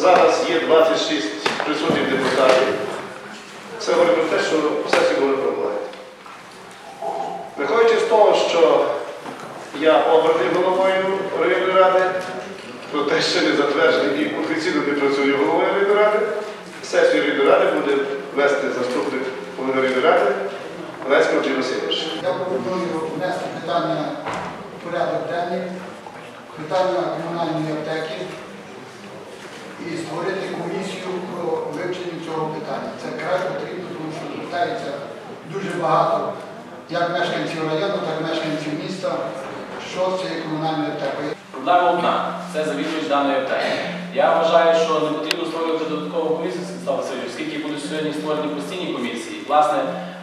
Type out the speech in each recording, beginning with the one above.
зараз є 26 присутніх депутатів. Це говорить про те, що сесії були проблеми. Виходячи з того, що я обраний головою районної ради, проте ще не затверджений і офіційно не працюю головою районної ради, сесію районної ради буде вести заступник голови районної ради Олеський Андрій Васильович. Я пропоную внести питання порядок денний, питання комунальної аптеки і створити комісію про вивчення цього питання. Це край потрібно, тому що звертається дуже багато як мешканців району, так і мешканців міста, що з цією комунальною аптекою. Проблема одна це завідувач даної аптеки. Я вважаю, що не потрібно створювати додаткову комісію, оскільки будуть сьогодні створені постійні комісії. Власне,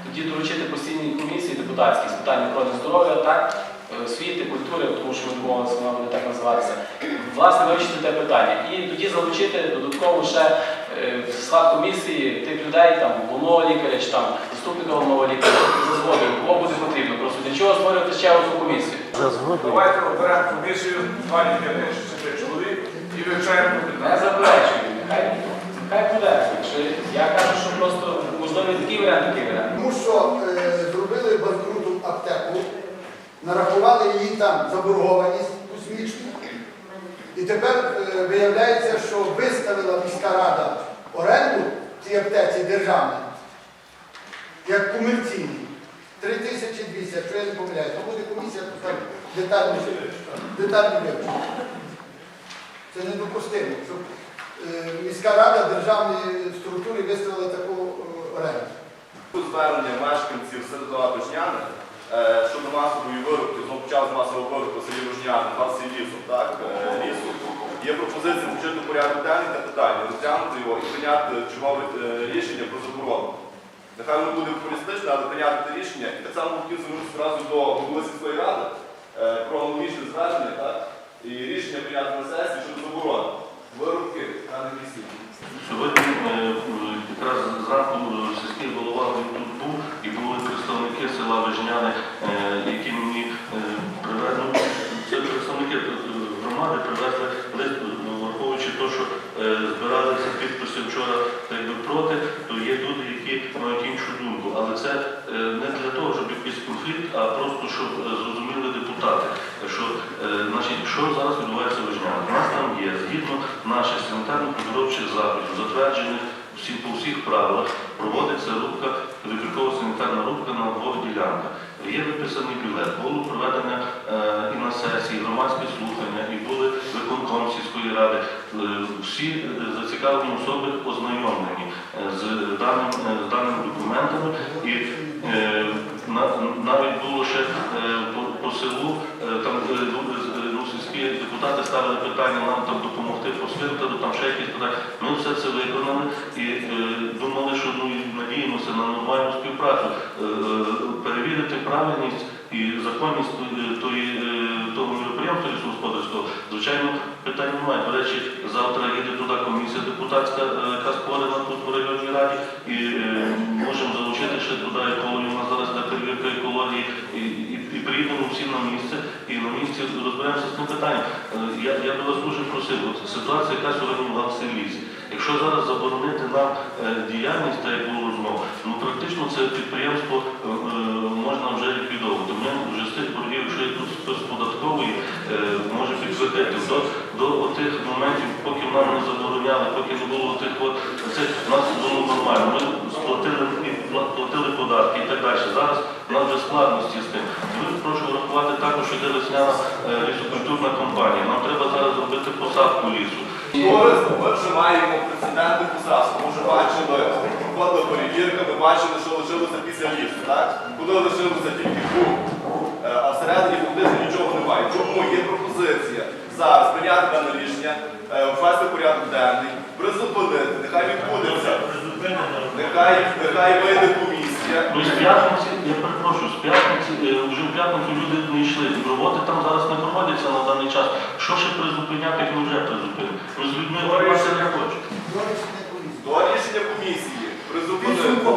тоді доручити постійні комісії депутатські з питань охорони здоров'я, так, освіти, культури, тому що ми домовилися, вона буде так називатися. Власне, вивчити те питання. І тоді залучити додатково ще е, в склад комісії тих людей, там, головного лікаря чи там заступника головного лікаря, за згодою, кого буде потрібно. Просто для чого створювати ще одну комісію? Давайте оберемо комісію, 25 чи чоловік і вивчаємо Не питання. заперечую, нехай, нехай буде. Якщо я кажу, що просто можливо такий варіант, такий варіант. Тому що е, зробили банкруту аптеку, нарахували її там заборгованість космічну. І тепер е, виявляється, що виставила міська рада оренду цій аптеці державній, як комерційній. 3200, якщо я не помиляюсь, то буде комісія то там детально, детально вивчити. Це недопустимо, щоб е, міська рада державній структурі виставила таку е, оренду. Звернення мешканців Тошняни е, щодо масової вирубки, знову почав з масової вирубки в селі Рожняни, в селі лісу, так, е, лісу. Є пропозиція включити порядок денний те питання, розглянути його і прийняти чергове е, рішення про заборону. Нехай воно буде популістичне, але прийняти це рішення. І так само хотів звернутися одразу до голови сільської ради е, про аналогічне звернення, так, і рішення прийняти на сесії щодо заборони вирубки даних лісів. Сьогодні е, якраз зранку села Вижняни, е, які мені привезли. Це представники е, громади привезли лист, е, враховуючи те, що е, збиралися підписи вчора так би проти, то є люди, які мають іншу думку. Але це не для того, щоб якийсь конфлікт, а просто щоб зрозуміли депутати, що, значить, що зараз відбувається в Вижняні. У нас там є, згідно наших санітарно-підробчих заходів, затверджених всі, по всіх правилах, проводиться рубка, вибіркова санітарна рубка на двох ділянках. Є виписаний бюлет, було проведення е, і на сесії, громадські слухання, і були виконком сільської ради. Е, всі е, зацікавлені особи ознайомлені е, з, даним, з даними документами. І е, на, навіть було ще е, по, по селу, там е, люди з- е, ну, сільські депутати ставили питання нам там допомогти по там ще якісь питання. Ми все це виконали і е, думали, що ну надіємося на нормальну співпрацю, е, е, перевірити правильність і законність тої- тої, е, того мероприємства лісогосподарського. Звичайно, питань немає. До речі, завтра їде туди комісія депутатська, е, яка створена тут в районній раді, і е, можемо залучити ще туди екологію. У нас зараз для перевірка екології, і, і, і приїдемо всі на місце, і на місці розберемося з цим питанням. Е, Я, я би вас дуже просив, от ситуація, яка сьогодні була в селі. Якщо зараз заборонити нам е, діяльність, так як було розмова, ну практично це підприємство е, можна вже ліквідовувати. Ми вже з тих боргів, якщо є тут хтось податковий, е, може підтвердити до, до тих моментів, поки нам не забороняли, поки не було тих це у нас було нормально. Ми сплатили платили податки і так далі. Зараз у нас вже складності з тим. Дуже прошу врахувати також, що йде весняна лісокультурна компанія. Нам треба зараз зробити посадку лісу. Товариство, ми вже маємо прецеденти посадку. Ми вже бачили, проходила перевірка, ми бачили, що лишилося після лісу, так? Куди лишилося тільки круг. Е, А всередині фактично нічого немає. Чому є пропозиція зараз прийняти дане рішення, е, ввести порядок денний, призупинити, нехай відбудеться, нехай, нехай вийде комісія. Ну, з п'ятниці, я перепрошую, з п'ятниці, вже в п'ятницю люди не йшли. Роботи там зараз не проводяться на даний час. Що ще призупиняти, як ми вже призупинили? Ми з людьми говорити не хочемо. До рішення комісії. Призупинити.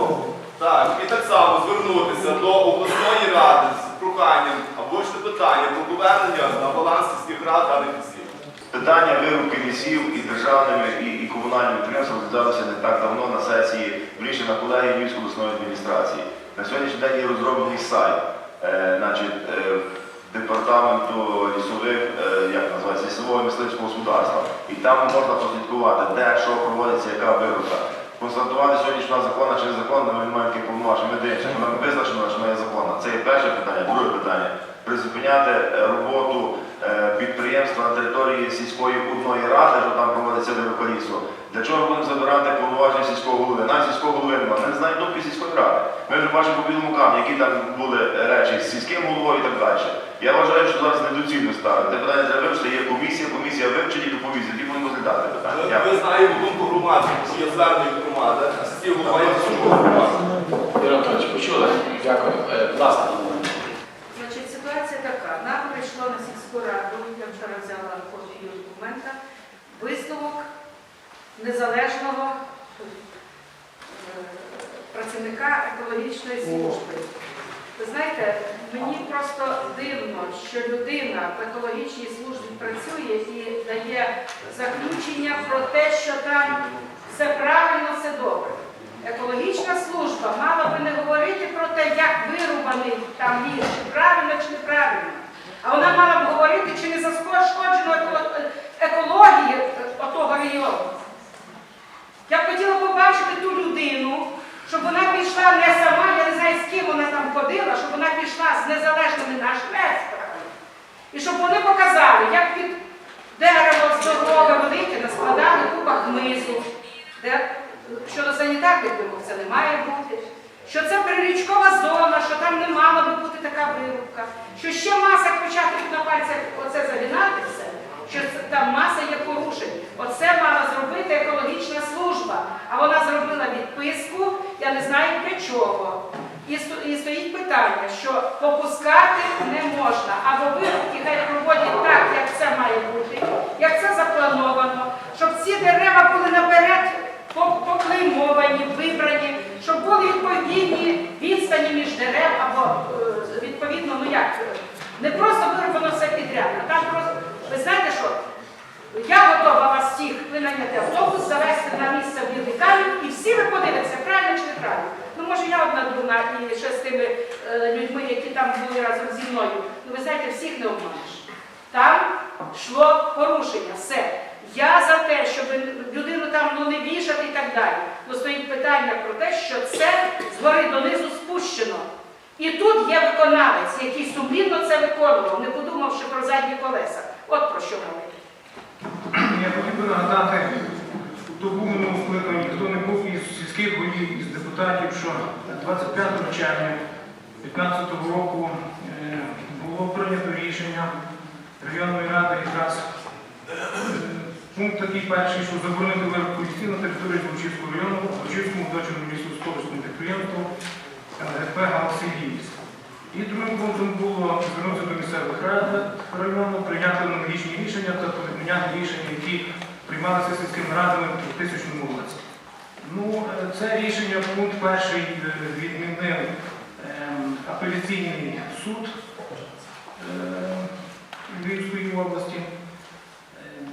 Так, і так само звернутися до обласної ради з проханням або ж питання про повернення на баланс сільських рад даних лісів. питання вирубки лісів і державними, і, і комунальними підприємствами розглядалися не так давно на сесії в рішення колегії Львівської обласної адміністрації. На сьогоднішній день є розроблений сайт е, значить, е, департаменту лісових, е, як називається, лісового мисливського господарства. І там можна прослідкувати, де що проводиться, яка вирубка. Констатувати сьогодні, що вона законна чи незаконна, ми маємо таких повноважень. Ми дивимося, вона визначена, що вона є законна. Це є перше питання. Друге питання. Призупиняти е, роботу е, підприємства на території сільської одної ради, що там проводиться лісу. Для чого ми будемо забирати повноваження сільського голови? Навіть сільського голови немає, ми не знаємо думки сільської ради. Ми вже бачимо по білому камні, які там були речі з сільським головою і так далі. Я вважаю, що зараз недоцільно ставити. Це питання треба вивчити, є комісія, комісія вивчить і доповісти, тоді будемо розглядати питання. Ми, знаємо думку громади, що є звернення від громади, а сільський голова є думку громади. Дякую. Е, Будь ласка. Значить, ситуація така. Нам прийшло на сільську раду, я вчора взяла копію документа, висновок незалежного е, працівника екологічної служби. Ви знаєте, мені просто дивно, що людина в екологічній службі працює і дає заключення про те, що там все правильно, все добре. Екологічна служба мала би не говорити про те, як вирубаний там ліс, чи правильно, чи неправильно. А вона мала б говорити, чи не зашкоджено екології отого району. Я б хотіла побачити ту людину, щоб вона пішла не сама, я не знаю, з ким вона там ходила, щоб вона пішла з незалежними нашими експертами. І щоб вони показали, як під дерево здорове велике наскладали купа хмизу, де щодо санітарних вимог це не має бути. Що це прирічкова зона, що там не мала би бути така вирубка, що ще маса, почати на пальцях оце загинати все, що там маса є порушень. Оце мала зробити екологічна служба, а вона зробила відписку, я не знаю для чого. І стоїть питання, що попускати не можна, або вирубки хай проводять так, як це має бути, як це заплановано, щоб ці дерева були наперед по- поклеймовані, вибрані, щоб були відповідні відстані між дерев або е, відповідно, ну як, е, не просто вирубано все підряд, а там просто, ви знаєте що, я готова вас всіх винайняти автобус, завести на камінь, і всі ви подивитеся, правильно чи неправильно. Ну, може, я одна дурна і ще з тими е, людьми, які там були разом зі мною. Ну, ви знаєте, всіх не обманеш. Там йшло порушення, все. Я за те, щоб людину там ну, не вішати і так далі. Ну, стоїть питання про те, що це згори донизу спущено. І тут є виконавець, який сумлінно це виконував, не подумавши про задні колеса. От про що мова. Я хотів би нагадати, хто був у минулому скликанні, хто не був із сільських голів, із депутатів, що 25 червня 2015 року е, було прийнято рішення районної ради якраз е, пункт такий перший, що заборонити вирубку лісів на території Злочівського району, Злочівському дочерному лісовському підприємству ЛГП «Галси Ліс». І другим пунктом було звернутися до місцевих рад району, прийняти аналогічні рішення та порівняти рішення, які приймалися сільськими радами в 2000 році. Ну, е, це рішення, пункт перший е, відмінив ем, апеляційний суд е, Львівської області. Ем,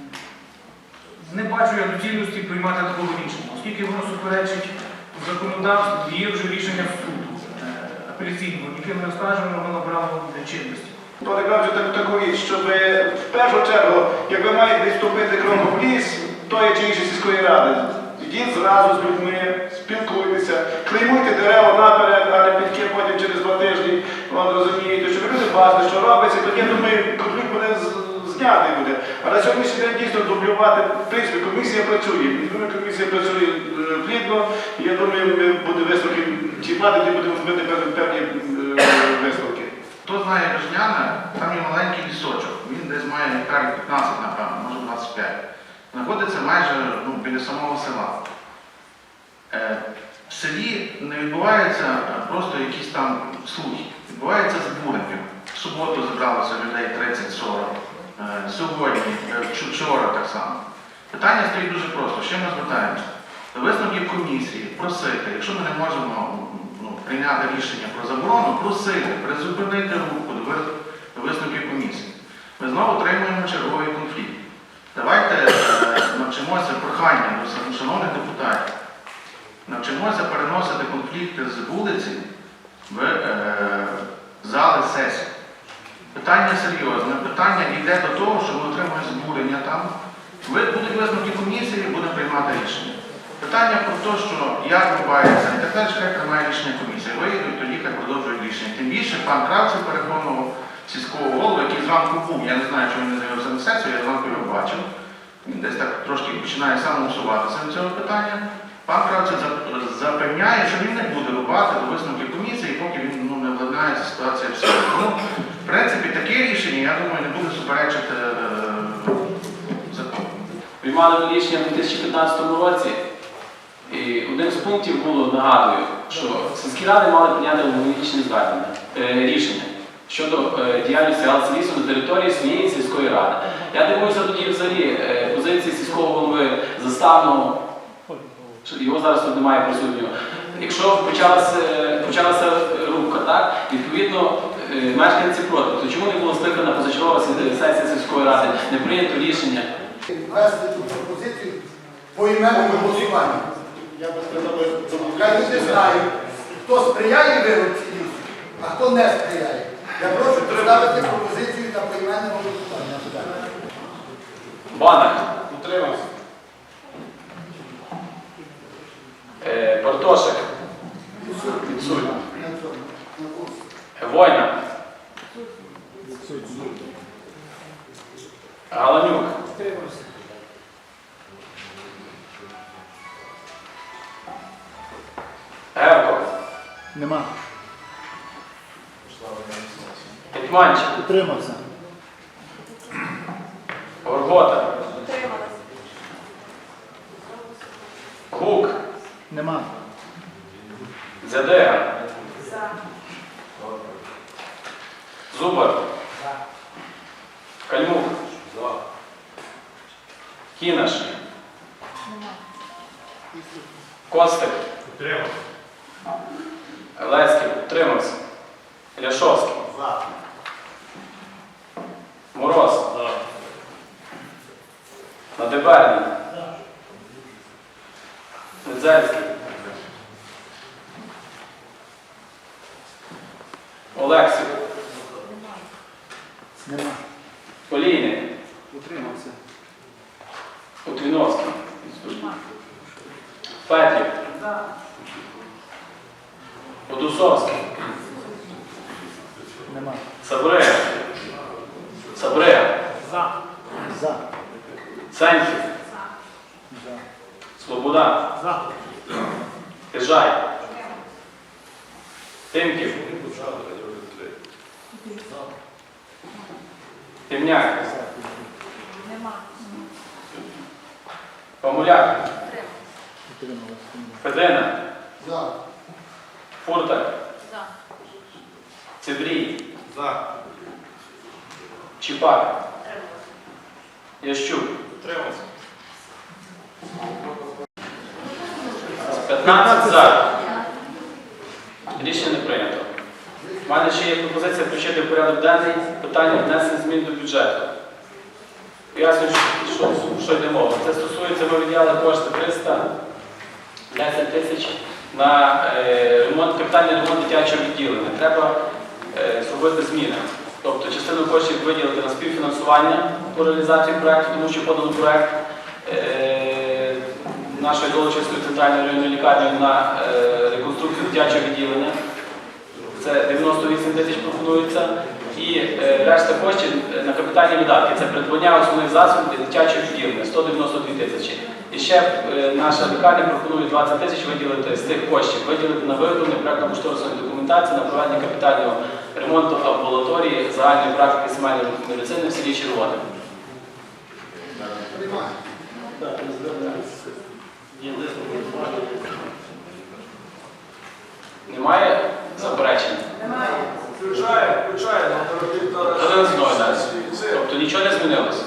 Не бачу я доцільності приймати такого рішення, оскільки воно суперечить законодавству, є вже рішення суду апеляційного, яке ми оскаржуємо, воно набрало чинності. То не кажу таку таку річ, щоб в першу чергу, як ви маєте десь вступити кроком в ліс, тої чи іншої сільської ради, йдіть зразу з людьми, спілкуйтеся, клеймуйте дерева наперед, а не підки потім через два тижні, от розумієте, щоб люди бачили, що робиться, тоді, я думаю, конфлікт буде знятий буде. А на сьогоднішній день дійсно дублювати, в принципі, комісія працює. Комісія працює плідно, я думаю, ми буде висновки, ті влади, тоді будемо робити певні- висновки. Хто знає Вижняне, там є маленький лісочок. Він десь має гектарів 15, напевно, може 25. Знаходиться майже ну, біля самого села. Е, в селі не відбуваються просто якісь там слухи. Відбувається збурення. В суботу зібралося людей 30-40. Е, сьогодні, е, вчора так само. Питання стоїть дуже просто. Що ми звертаємося? Висновків комісії просити, якщо ми не можемо прийняти рішення про заборону, просити, призупинити руху до вис- висновків комісії. Ми знову отримуємо черговий конфлікт. Давайте е, навчимося прохання до шановних депутатів, навчимося переносити конфлікти з вулиці в е, зали сесії. Питання серйозне, питання йде до того, що ми отримуємо збурення там. Ви будуть висновки комісії, будемо приймати рішення. Питання про те, що як відбувається, і так далі, хай приймає рішення комісії. Виїдуть, тоді хай продовжують рішення. Тим більше пан Кравцев переконував сільського голову, який зранку був. Я не знаю, чому він не з'явився на сесію, я зранку його бачив. Він десь так трошки починає самоусуватися від цього питання. Пан Кравцев запевняє, що він не буде рубати до висновків комісії, поки він ну, не владнається ситуація в селі. Ну, в принципі, таке рішення, я думаю, не буде суперечити е, закону. Приймали ми рішення в 2015 році, і одним з пунктів було, нагадую, що сільські ради мали прийняти аналогічне звернення, е, рішення щодо е, діяльності галсилісу на території своєї сільської ради. Я дивуюся тоді взагалі е, позиції сільського голови заставного, його зараз тут немає присутнього. Якщо почалася, почалася рубка, так, відповідно, мешканці проти, то чому не було скликана позачергова сесія сільської ради, не прийнято рішення? Вести цю пропозицію по іменному голосуванню. Я би сказав, Хай люди знають, хто сприяє вирубці лісу, а хто не сприяє. Я прошу поставити пропозицію на поіменне голосування. Банак, Утримався. е, Бартошик, Відсутній. Война. Галанюк. Гевко. Нема. Гетьманчик. Утримався. Горгота. Утвіновський. Федір. Подусовський. Нема. Сабрея. Сабрея. За. Сеньків. Слобода. Кижай. Тимків. Темняк. Помуляк. Федина. За. Фуртак. Цибрій. За. Чіпак. Ящук. 15 за. Рішення не прийнято. У мене ще є пропозиція включити в порядок денний питання внесення змін до бюджету. Пояснюю, що, що йде мова. Це стосується, ми виділяли кошти 310 тисяч на е, ремонт, капітальний ремонт дитячого відділення. Треба е, зробити зміни. Тобто частину коштів виділити на співфінансування по реалізації проєкту, тому що подано проєкт е, нашої Золочівської центральної районної лікарні на реконструкцію дитячого відділення. Це 98 тисяч пропонується. І е, решта коштів на капітальні видатки. Це придбання основних засобів для дитячого відділення 192 тисячі. І ще е, наша лікарня пропонує 20 тисяч виділити з цих коштів, виділити на виготовлення проєктно-кошторисної документації на проведення капітального ремонту амбулаторії загальної практики сімейної медицини в селі Червоне. Немає заперечень? Включає, включає на але Зіновна, Тобто нічого не змінилося.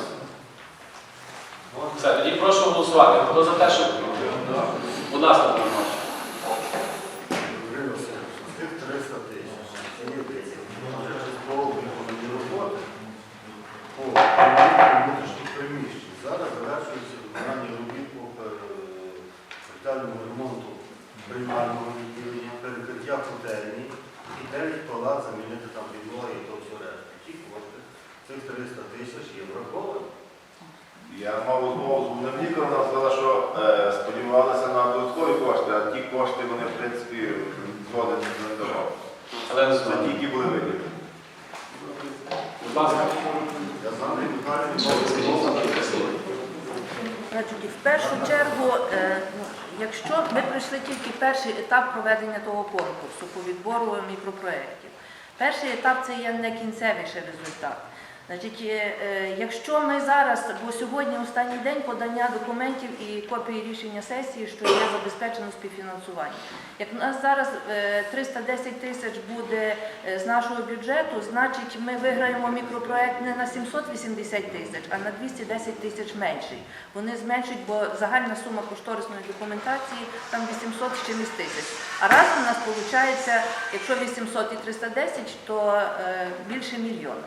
Все, тоді прошу голосувати. Хто за те, щоб... Будь ласка, 9 палат замінити там підлоги і то все решта. Ті кошти, цих 300 тисяч є враховані. Я мав розмову з Гумневніком, вона сказала, що е, сподівалися на додаткові кошти, а ті кошти вони, в принципі, згоден не давали. Але не Це знаю. тільки були виділені. Будь ласка, Я знаю, Михайло скажіть кілька слів. Значить, в першу чергу, е, ну, якщо ми пройшли тільки перший етап проведення того конкурсу по відбору мікропроєктів, перший етап це є не кінцевіший результат. Значить, е, е, якщо ми зараз, бо сьогодні останній день подання документів і копії рішення сесії, що є забезпечено співфінансування. Як у нас зараз е, 310 тисяч буде е, з нашого бюджету, значить ми виграємо мікропроект не на 780 тисяч, а на 210 тисяч менший. Вони зменшують, бо загальна сума кошторисної документації там 800 з чимось тисяч. А разом у нас виходить, якщо 800 і 310, то е, більше мільйона.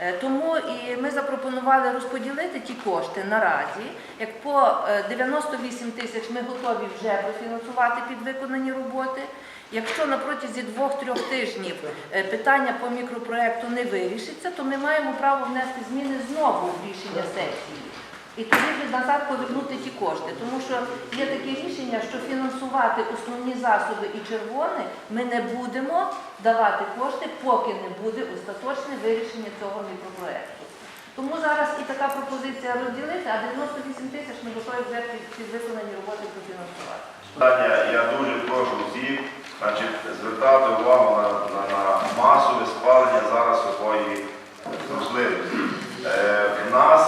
Е, Тому і ми запропонували розподілити ті кошти наразі. Як по е, 98 тисяч ми готові вже профінансувати під виконані роботи. Якщо на протязі двох-трьох тижнів е, питання по мікропроекту не вирішиться, то ми маємо право внести зміни знову в рішення сесії. І тоді вже назад повернути ті кошти. Тому що є таке рішення, що фінансувати основні засоби і червоне ми не будемо давати кошти, поки не буде остаточне вирішення цього мікропроекту. Тому зараз і така пропозиція розділити, а 98 тисяч ми готові під, під виконані роботи профінансувати. Питання, я дуже прошу всіх значить, звертати увагу на, на, на масове спалення зараз сухої рослинності. Е, в нас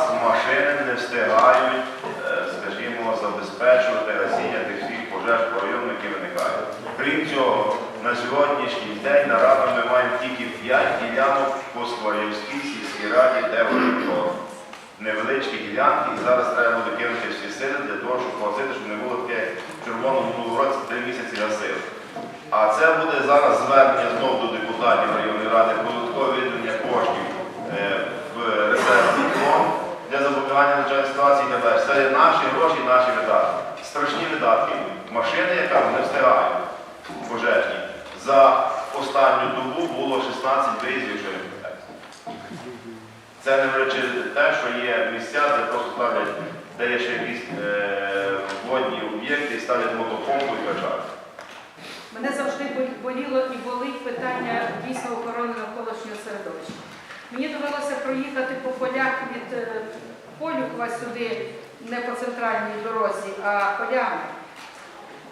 встигають, е, скажімо, забезпечувати гасіння тих всіх пожеж по району, які виникають. Крім цього, на сьогоднішній день на ми маємо тільки 5 ділянок по Скворівській сільській раді, де орієнтовно невеличкі ділянки, і зараз треба буде кинути всі сили для того, щоб погасити, щоб не було таке червоному минулого році три місяці гасили. А це буде зараз звернення знову до депутатів районної ради про додаткове виділення коштів е, в для запобігання надзвичайної ситуації і так. Це наші гроші, наші видатки. Страшні видатки. Машини, яка не встигають пожежні. За останню добу було 16 виїздів, що не. Це не говорячи те, що є місця, де просто ставлять, де є ще якісь е, водні об'єкти, і ставлять мотопомпу і качають. Мене завжди боліло і болить питання дійсно охорони навколишнього середовища. Мені довелося проїхати по полях від Полюкова сюди, не по центральній дорозі, а полями.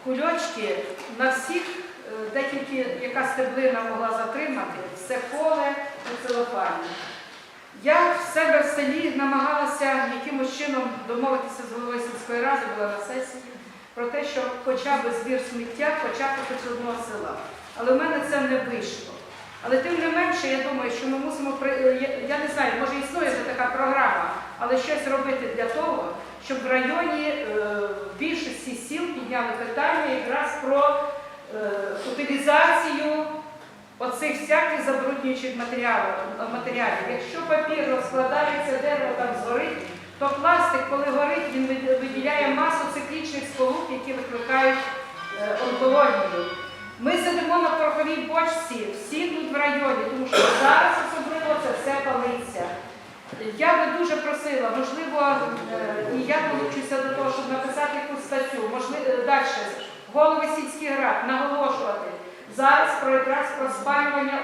Кульочки на всіх, е, де тільки яка стеблина могла затримати, все поле у целофані. Я в себе в селі намагалася якимось чином домовитися з головою сільської ради, була на сесії, про те, що хоча б збір сміття почати хоч одного села. Але в мене це не вийшло. Але тим не менше, я думаю, що ми мусимо я не знаю, може існує така програма, але щось робити для того, щоб в районі е, більшості сіл підняли питання якраз про е, утилізацію оцих всяких забруднюючих матеріалів. матеріалів. Якщо папір розкладається, дерево там згорить, то пластик, коли горить, він виділяє масу циклічних сполук, які викликають е, онкологію. Ми сидимо на пороховій бочці, всі тут в районі, тому що зараз особливо це все палиться. Я би дуже просила, можливо, е, і я долучуся до того, щоб написати якусь статтю, можливо, далі голови сільських рад наголошувати зараз про якраз про спалювання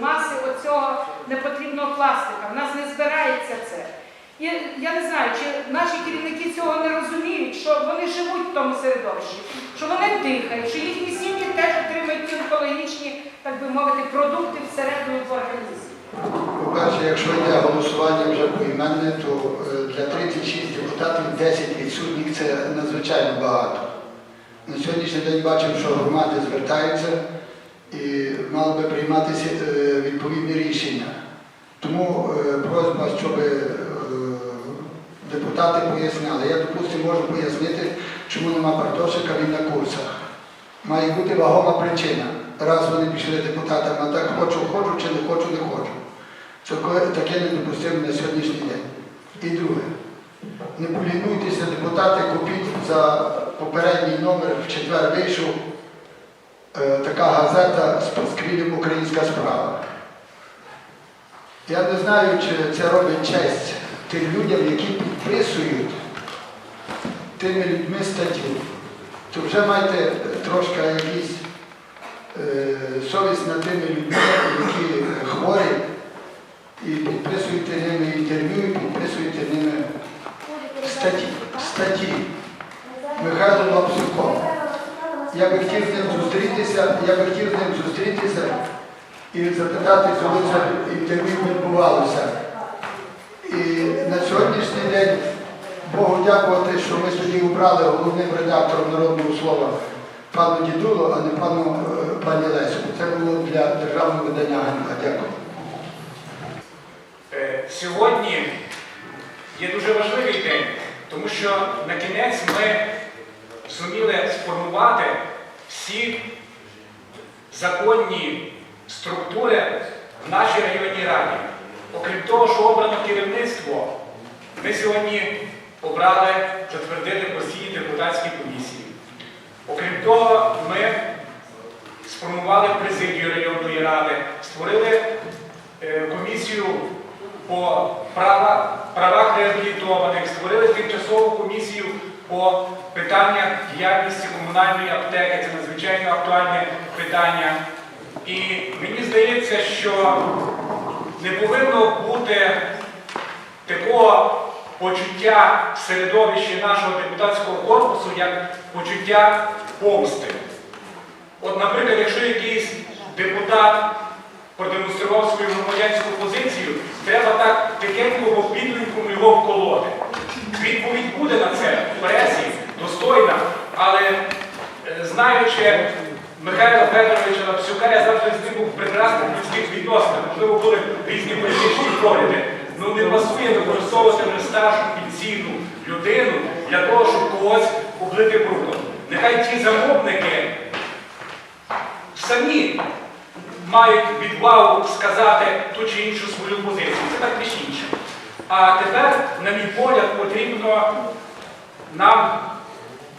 маси оцього непотрібного пластика. У нас не збирається це. І я не знаю, чи наші керівники цього не розуміють, що вони живуть в тому середовищі, що вони дихають, що їхні сім'ї теж отримують ті екологічні, так би мовити, продукти всередину в організмі. По-перше, якщо йде голосування вже поіменне, то е, для 36 депутатів 10 відсутніх це надзвичайно багато. На сьогоднішній день бачимо, що громади звертаються і мали би прийматися е, відповідні рішення. Тому е, просьба, щоб депутати поясняли. Я, допустимо, можу пояснити, чому нема Бартошика, він на курсах. Має бути вагома причина. Раз вони пішли депутатам, а так хочу, хочу чи не хочу, не хочу. Це таке недопустимо на сьогоднішній день. І друге, Не полінуйтеся, депутати, купіть за попередній номер в четвер вийшов е, така газета з пасквілем Українська справа. Я не знаю, чи це робить честь тим людям, які підписують тими людьми статтю. То вже майте трошки якісь совість над тими людьми, які хворі, і підписуєте ними інтерв'ю, і підписуєте ними статті. статті. Михайло Лапсюком. Я би хотів з ним зустрітися, я би хотів з ним зустрітися і запитати, коли це інтерв'ю відбувалося. І на сьогоднішній день Богу дякувати, що ми тоді обрали головним редактором народного слова пану Дідулу, а не пану е, пані Лесю. Це було для державного видання ганьба. Дякую. Е, Сьогодні є дуже важливий день, тому що на кінець ми зуміли сформувати всі законні структури в нашій районній раді. Окрім того, що обрано керівництво, ми сьогодні обрали затвердити постійні депутатські комісії. Окрім того, ми сформували президію районної ради, створили е, комісію по права, правах реабілітованих, створили тимчасову комісію по питаннях діяльності комунальної аптеки. Це надзвичайно актуальне питання. І мені здається, що не повинно бути такого почуття в середовищі нашого депутатського корпусу, як почуття помсти. От, наприклад, якщо якийсь депутат продемонстрував свою громадянську позицію, треба так тихенько по підлінькому його вколоти. Відповідь буде на це в пресі, достойна, але е, знаючи Михайла Федоровича Лапсюка, я завжди з ним був в прекрасних людських відносинах, можливо, були різні політичні погляди. Ну не пасує використовувати вже старшу пенсійну людину для того, щоб когось облити брудом. Нехай ті замовники самі мають відвагу сказати ту чи іншу свою позицію. Це так більш інше. А тепер, на мій погляд, потрібно нам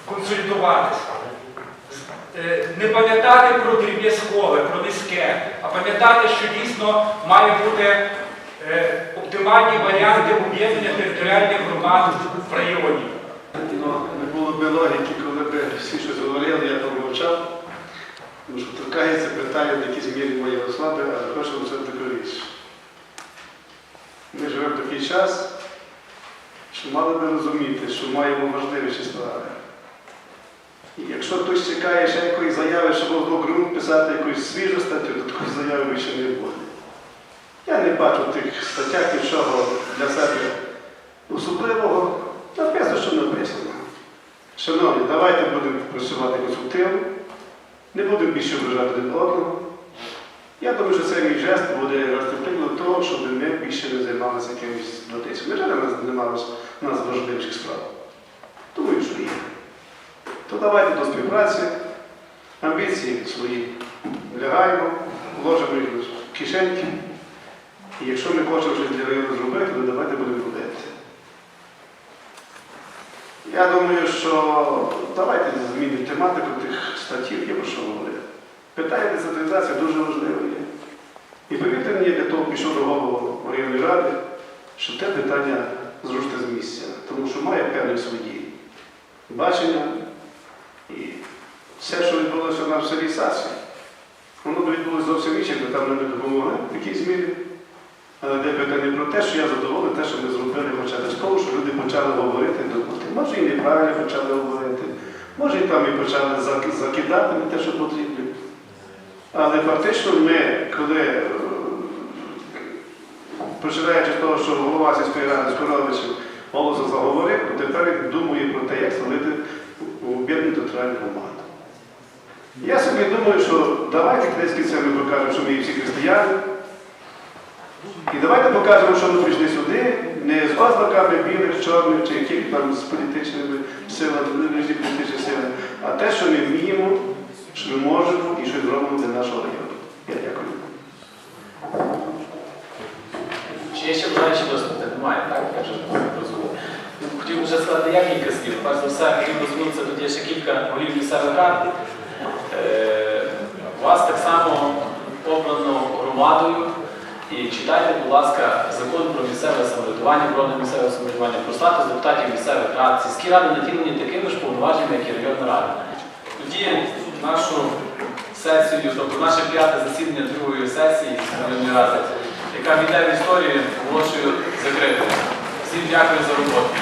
консолідуватися. Е, Не пам'ятати про дріб'язкове, про низьке, а пам'ятати, що дійсно має бути оптимальні варіанти об'єднання територіальних громад в районі. Ну, не було б логіки, коли б всі щось говорили, я промовчав. Тому що торкається питання в якійсь мірі моєї особи, але хочемо все таку річ. Ми живемо в такий час, що мали би розуміти, що маємо важливіші справи. І якщо хтось чекає ще якоїсь заяви, щоб в ґрунт писати якусь свіжу статтю, то такої заяви більше не буде. Я не бачу в тих статтях нічого для себе особливого. Написано, що написано. Шановні, давайте будемо працювати конструктивно, не будемо більше ображати один одного. Я думаю, що цей мій жест буде приклад того, щоб ми більше не займалися якимось дотиціями. Ми вже не займалися нас важливіших справ. Думаю, що є. То давайте до співпраці, амбіції свої лягаємо, вложимо їх в кишеньки. І якщо ми хочемо щось для району зробити, то давайте будемо робити. Я думаю, що давайте змінимо тематику тих статтів, є про що говорити. Питання децентралізації дуже важливе є. І повірте мені, для того пішов до голову районної ради, що те питання зрушити з місця, тому що має певні свої бачення і все, що відбулося в в селі Сасі, воно б відбулося зовсім інше, якби там не допомогли в якійсь мірі. Але де питання про те, що я задоволений, те, що ми зробили хоча б з що люди почали говорити, думати. Може і неправильно почали говорити, може і там і почали закидати на те, що потрібно. Але фактично ми, коли, е, починаючи з того, що голова сільської ради Скоровичів голосом заговорив, тепер він думає про те, як створити об'єднану територіальну громаду. Я собі думаю, що давайте кінця ми покажемо, що ми всі християни. І давайте покажемо, що ми прийшли сюди не з ознаками білих, чорних чи яких там з політичними силами, різні політичні сили, а те, що ми вміємо, що ми можемо і що зробимо для нашого району. Я дякую. Чи є ще бажаючі виступити? Немає, так? Я вже розумію. сказати я кілька слів. Перш за все, хотів звернутися, тут є ще кілька голів місцевих рад. Е, Вас так само обрано громадою. І читайте, будь ласка, закон про місцеве самоврядування, про місцеве самоврядування, про статус депутатів місцевих рад. Сільські ради наділені такими ж повноваженнями, як і районна рада. Тоді нашу сесію, тобто наше п'яте засідання другої сесії районної ради, яка війде в історію, оголошую закритою. Всім дякую за роботу.